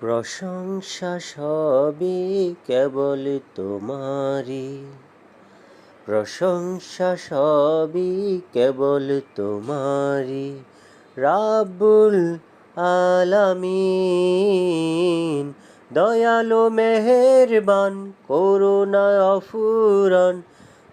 প্রশংসা সবই কেবল তোমারি প্রশংসা সবই কেবল তোমারি রাব্বুল আলামিন, দয়ালু মেহেরবান করুণা অফুরান।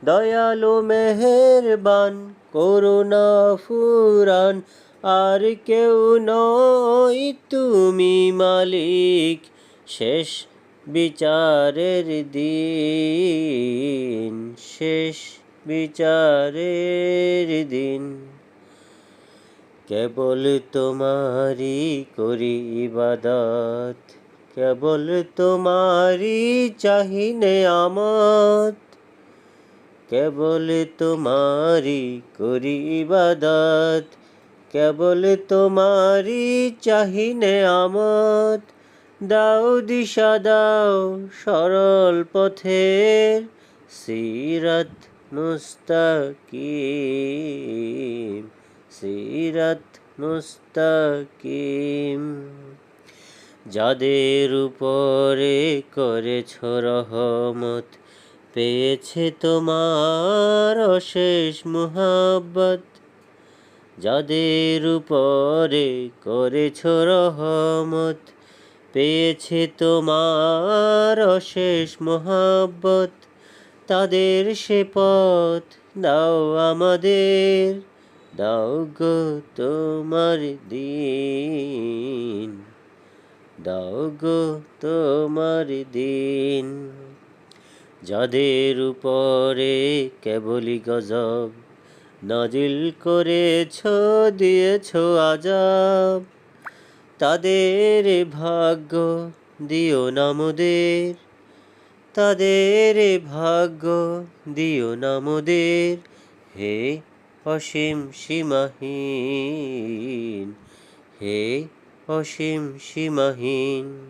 দয়ালু মেহেরবান করুণা ফুরান আর কেউ নয় তুমি মালিক, শেষ বিচারের দিন, শেষ বিচারের দিন। কেবল তোমারি করি ইবাদত, কেবল তোমারি চাহিনে আমত, কেবল তোমারি করি ইবাদত কেবল তোমারি চাহিনে আমত দাও দিশা, দাও সরল পথের সিরাত মুস্তাকিম সিরাত মুস্তাকিম। যাদের উপরে করেছ রহমত, পেয়েছে তোমার অশেষ মুহাব্বত। যাদের উপরে করেছ রহমত, পেয়েছে তোমার অশেষ মহাব্বত, তাদের সে পথ দাও আমাদের, দাও গো তোমার দিন, দাও গো তোমার দিন। যাদের উপরে কেবলই গজব নাজিল করেছ, দিয়েছ আজাব। তাদের ভাগ্য দিও নামদের তাদের ভাগ্য দিও নামদের হে অসীম সীমাহীন, হে অসীম সীমাহীন।